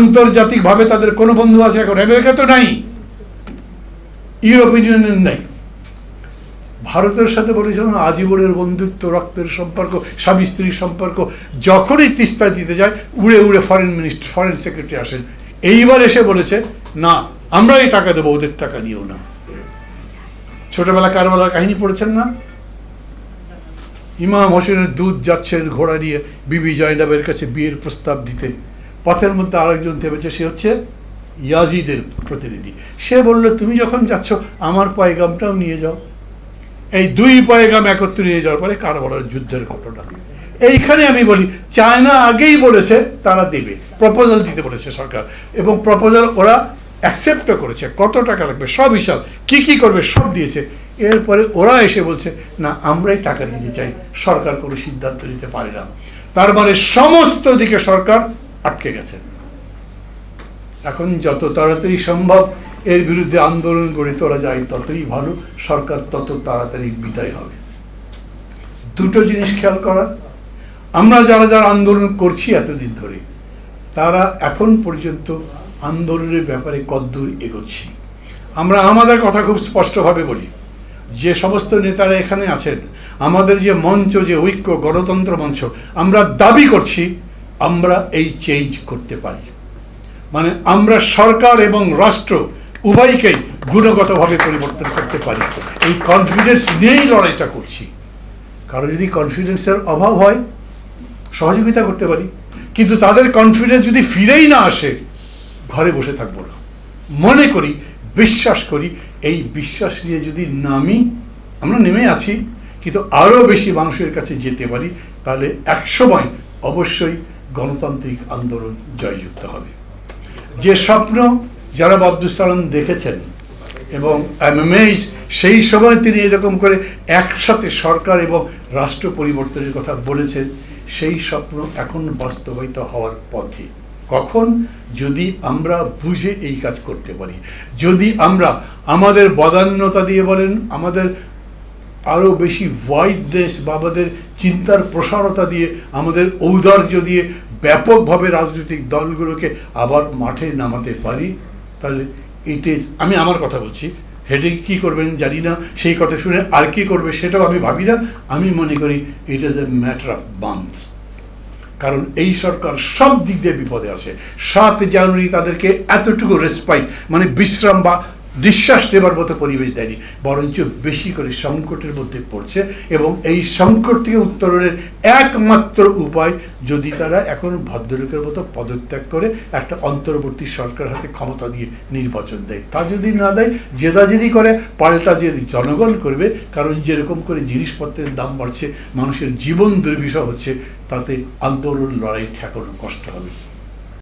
আন্তর্জাতিকভাবে তাদের কোনো বন্ধু আছে এখন? আমেরিকা তো নাই। ইউরোপিয়ান ইউনিয়ন নাই। ভারতের সাথে বলেছিলাম আজীবনের বন্ধুত্ব, রক্তের সম্পর্ক, স্বামী স্ত্রীর সম্পর্ক, যখনই তিস্তা দিতে যায়, উড়ে উড়ে ফরেন মিনিস্টার ফরেন সেক্রেটারি আসেন। এইবার এসে বলেছে, না আমরাই টাকা দেবো, ওদের টাকা নিও না। ছোটবেলা কারবালার কাহিনী পড়েছেন না? ইমাম হোসেনের দুধ যাচ্ছেন ঘোড়া নিয়ে, বিবি জয়নাবের কাছে বিয়ের প্রস্তাব দিতে। পথের মধ্যে আরেকজন থেমেছে, সে হচ্ছে ইয়াজিদের প্রতিনিধি। সে বলল, তুমি যখন যাচ্ছ, আমার পয়গামটাও নিয়ে যাও। এই দুই পয়গাম একত্রে নিয়ে যাওয়ার পরে কারবালার যুদ্ধের ঘটনা। এইখানে আমি বলি, চায়না আগেই বলেছে, তারা দেবে। প্রপোজাল দিতে বলেছে সরকার। এবং প্রপোজাল ওরা অ্যাকসেপ্টও করেছে। কত টাকা লাগবে, সব হিসাব, কি কি করবে, সব দিয়েছে। এরপরে ওরা এসে বলছে, না, আমরাই টাকা দিতে চাই। সরকার কোনো সিদ্ধান্ত নিতে পারে না। তার মানে সমস্ত দিকে সরকার আটকে গেছেন এখন যত তাড়াতাড়ি সম্ভব এর বিরুদ্ধে আন্দোলন গড়ে তোলা যায়, ততই ভালো। সরকার তত তাড়াতাড়ি বিদায় হবে। দুটো জিনিস খেয়াল করা। আমরা যারা যারা আন্দোলন করছি এতদিন ধরে, তারা এখন পর্যন্ত আন্দোলনের ব্যাপারে কদ্দূর এগোচ্ছি। আমরা আমাদের কথা খুব স্পষ্টভাবে বলি। যে সমস্ত নেতারা এখানে আছেন, আমাদের যে মঞ্চ, যে ঐক্য, গণতন্ত্র মঞ্চ, আমরা দাবি করছি আমরা এই চেঞ্জ করতে পারি। মানে আমরা সরকার এবং রাষ্ট্র উভয়কেই গুণগতভাবে পরিবর্তন করতে পারি। এই কনফিডেন্স নিয়েই লড়াইটা করছি। কারও যদি কনফিডেন্সের অভাব হয়, সহযোগিতা করতে পারি। কিন্তু তাদের কনফিডেন্স যদি ফিরেই না আসে, ঘরে বসে থাকব না। মনে করি, বিশ্বাস করি, এই বিশ্বাস নিয়ে যদি নামি, আমরা নেমে আছি, কিন্তু আরও বেশি মানুষের কাছে যেতে পারি, তাহলে একসময় অবশ্যই গণতান্ত্রিক আন্দোলন জয়যুক্ত হবে। যে স্বপ্ন যারা আব্দুল সালাম দেখেছেন এবং এমএমএইচ সেই সময় তিনি এরকম করে একসাথে সরকার এবং রাষ্ট্র পরিবর্তনের কথা বলেছেন, সেই স্বপ্ন এখন বাস্তবায়িত হওয়ার পথে। কখন? যদি আমরা বুঝে এই কাজ করতে পারি। যদি আমরা আমাদের বদান্যতা দিয়ে বলেন, আমাদের আরও বেশি ওয়াইডনেস বা আমাদের চিন্তার প্রসারতা দিয়ে, আমাদের ঔদার্য দিয়ে ব্যাপকভাবে রাজনৈতিক দলগুলোকে আবার মাঠে নামাতে পারি, তাহলে ইট ইজ আমি আমার কথা বলছি হেডে কি করবেন জানি না, সেই কথা শুনে আর কি করবে সেটাও আমি ভাবি না, আমি মনে করি it is a matter of বান্থ কারণ এই সরকার সব দিক দিয়ে বিপদে আছে। সাত জানুয়ারি তাদেরকে এতটুকু রেসপাইট মানে বিশ্রাম বা নিঃশ্বাস নেবার মতো পরিবেশ দেয়নি, বরঞ্চ বেশি করে সংকটের মধ্যে পড়ছে এবং এই সংকট থেকে উত্তরণের একমাত্র উপায় যদি তারা এখন ভদ্রলোকের মতো পদত্যাগ করে, একটা অন্তর্বর্তী সরকার হাতে ক্ষমতা দিয়ে নির্বাচন দেয়। তা যদি না দেয়, জেদাজেদি করে, পাল্টা যদি জনগণ করবে, কারণ যেরকম করে জিনিসপত্রের দাম বাড়ছে, মানুষের জীবন দুর্বিষহ হচ্ছে, তাতে আন্দোলন লড়াই ঠেকানো কষ্ট হবে।